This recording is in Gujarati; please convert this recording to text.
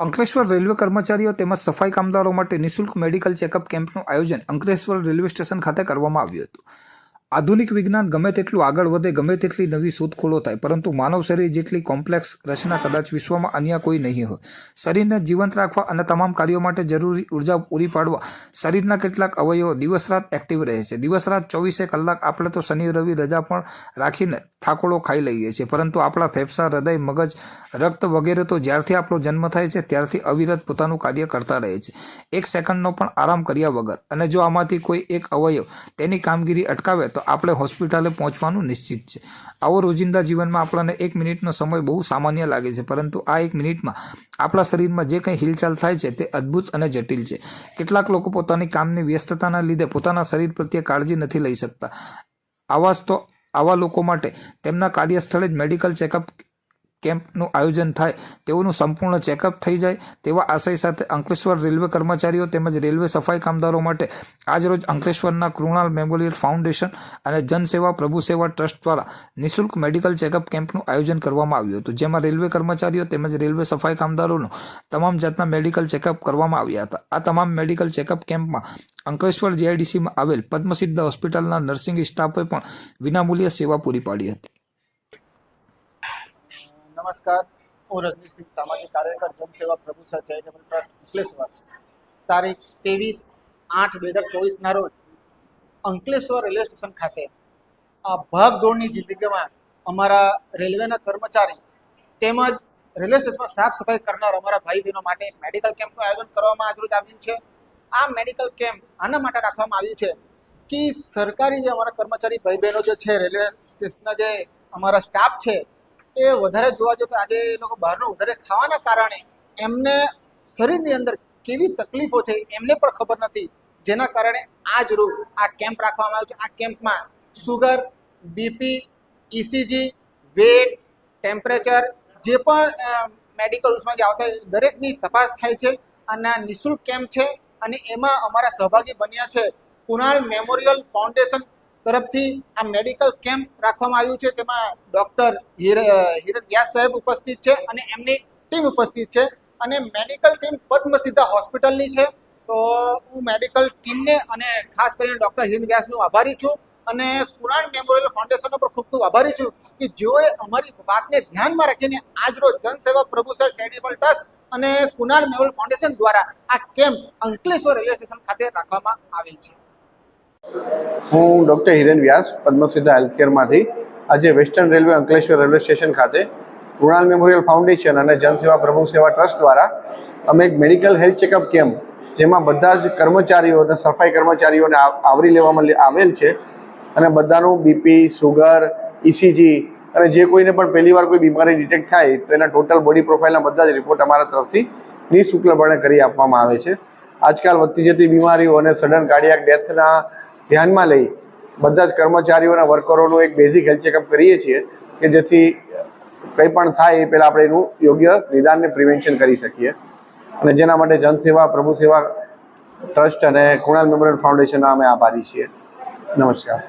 અંકલેશ્વર રેલવે કર્મચારીઓ તેમજ સફાઈ કામદારો માટે નિઃશુલ્ક મેડિકલ ચેકઅપ કેમ્પનું આયોજન અંકલેશ્વર રેલવે સ્ટેશન ખાતે કરવામાં આવ્યું હતું. આધુનિક વિજ્ઞાન ગમે તેટલું આગળ વધે, ગમે તેટલી નવી શોધખોળો થાય, પરંતુ માનવ શરીર જેટલી કોમ્પ્લેક્સ રચના કદાચ વિશ્વમાં અન્ય કોઈ નહીં હોય. શરીરને જીવંત રાખવા અને તમામ કાર્યો માટે જરૂરી ઊર્જા પૂરી પાડવા શરીરના કેટલાક અવયવો દિવસ રાત એક્ટિવ રહે છે. દિવસ રાત ચોવીસે કલાક આપણે તો શનિ, રવિ રજા પણ રાખીને થાકોડો ખાઈ લઈએ છીએ. પરંતુ આપણા ફેફસા, હૃદય, મગજ, રક્ત વગેરે તો જ્યારથી આપણો જન્મ થાય છે, ત્યારથી અવિરત પોતાનું કાર્ય કરતા રહે છે. એક સેકન્ડનો પણ આરામ કર્યા વગર અને જો આમાંથી કોઈ એક અવયવ તેની કામગીરી અટકાવે તો આપણે હોસ્પિટલે પહોંચવાનું નિશ્ચિત છે. આવો રોજિંદા જીવનમાં આપણને એક મિનિટનો સમય બહુ સામાન્ય લાગે છે, પરંતુ આ એક મિનિટમાં આપણા શરીરમાં જે કંઈ હિલચાલ થાય છે તે અદ્ભુત અને જટિલ છે. કેટલાક લોકો પોતાની કામની વ્યસ્તતાના લીધે પોતાના શરીર પ્રત્યે કાળજી નથી લઈ શકતા. આવા તો આવા લોકો માટે તેમના કાર્યસ્થળે જ મેડિકલ ચેકઅપ કેમ્પનું આયોજન થાય, તેઓનું સંપૂર્ણ ચેકઅપ થઈ જાય. તેવા આશય સાથે અંકલેશ્વર રેલવે કર્મચારીઓ તેમજ રેલવે સફાઈ કામદારો માટે આજરોજ અંકલેશ્વરના કૃણાલ મેમોરિયલ ફાઉન્ડેશન અને જનસેવા પ્રભુ સેવા ટ્રસ્ટ દ્વારા નિઃશુલ્ક મેડિકલ ચેકઅપ કેમ્પનું આયોજન કરવામાં આવ્યું હતું, જેમાં રેલવે કર્મચારીઓ તેમજ રેલવે સફાઈ કામદારોનું તમામ જાતના મેડિકલ ચેકઅપ કરવામાં આવ્યા હતા. આ તમામ મેડિકલ ચેકઅપ કેમ્પમાં અંકલેશ્વર જીઆઈડીસીમાં આવેલ પદ્મસિદ્ધ હોસ્પિટલના નર્સિંગ સ્ટાફે પણ વિનામૂલ્ય સેવા પૂરી પાડી હતી. નમસ્કાર. હું રજનીશસિંહ સામાજિક કાર્યકર, જનસેવા પ્રભુ ચેરિટેબલ ટ્રસ્ટ અંકલેશ્વર. તારીખ ત્રેવીસ આઠ બે હજાર ચોવીસના રોજ અંકલેશ્વર રેલવે સ્ટેશન ખાતે આ ભાગદોડની જિંદગીમાં અમારા રેલવેના કર્મચારી તેમજ રેલવે સ્ટેશનમાં સાફ સફાઈ કરનાર અમારા ભાઈ બહેનો માટે મેડિકલ કેમ્પનું આયોજન કરવામાં આજરોજ આવ્યું છે. આ મેડિકલ કેમ્પ આના માટે રાખવામાં આવ્યું છે કે સરકારી જે અમારા કર્મચારી ભાઈ બહેનો જે છે, રેલવે સ્ટેશનના જે અમારા સ્ટાફ છે એ વધારે જોવા જઈએ તો આજે એ લોકો બહારનું વધારે ખાવાના કારણે એમને શરીરની અંદર કેવી તકલીફો છે એમને પણ ખબર નથી. જેના કારણે આ જ રોગ આ કેમ્પ રાખવામાં આવ્યો છે. આ કેમ્પમાં sugar, BP ECG weight, temperature જે પણ મેડિકલ્સમાં જે આવતા દરેકની તપાસ થાય છે અને આ નિઃશુલ્ક કેમ્પ છે અને એમાં અમારા સહભાગી બન્યા છે. કુણાલ મેમોરિયલ ફાઉન્ડેશન તરફથી આ મેડિકલ કેમ્પ રાખવામાં આવ્યું છે. તેમાં ડૉક્ટર હિરણ વ્યાસ સાહેબ ઉપસ્થિત છે અને એમની ટીમ ઉપસ્થિત છે. અને મેડિકલ ટીમ પદ્મસિદ્ધા હોસ્પિટલની છે. તો હું મેડિકલ ટીમને અને ખાસ કરીને ડૉક્ટર હિરન વ્યાસનો આભારી છું અને કુણાલ મેમોરિયલ ફાઉન્ડેશનનો પણ ખૂબ ખૂબ આભારી છું કે જેઓએ અમારી વાતને ધ્યાનમાં રાખીને આજરોજ જનસેવા પ્રભુસર ચેરિટેબલ ટ્રસ્ટ અને કુણાલ મેમોરિયલ ફાઉન્ડેશન દ્વારા આ કેમ્પ અંકલેશ્વર રેલવે સ્ટેશન ખાતે રાખવામાં આવેલ છે. હું ડૉક્ટર હિરેન વ્યાસ પદ્મસિદ્ધા હેલ્થકેરમાંથી. આજે Western Railway Ankleshwar railway station ખાતે કૃણાલ મેમોરિયલ ફાઉન્ડેશન અને જનસેવા પ્રભુ સેવા ટ્રસ્ટ દ્વારા અમે એક મેડિકલ હેલ્થ ચેકઅપ કેમ્પ, જેમાં બધા જ કર્મચારીઓ અને સફાઈ કર્મચારીઓને આવરી લેવામાં આવેલ છે. અને બધાનું બીપી સુગર ઇસીજી અને જે કોઈને પણ પહેલીવાર કોઈ બીમારી ડિટેક્ટ થાય, તો એના ટોટલ બોડી પ્રોફાઇલના બધા જ રિપોર્ટ અમારા તરફથી નિઃશુલ્કપણે કરી આપવામાં આવે છે. આજકાલ વધતી જતી બીમારીઓ અને સડન કાર્ડિયાક ડેથના ધ્યાનમાં લઈ બધા જ કર્મચારીઓના વર્કરોનું એક બેઝિક હેલ્થ ચેકઅપ કરીએ છીએ કે જેથી કંઈ પણ થાય એ પહેલાં આપણે એનું યોગ્ય નિદાનને પ્રિવેન્શન કરી શકીએ. અને જેના માટે જનસેવા પ્રભુ સેવા, ટ્રસ્ટ અને કુણાલ મેમોરિયલ ફાઉન્ડેશનના અમે આભારી છીએ. નમસ્કાર.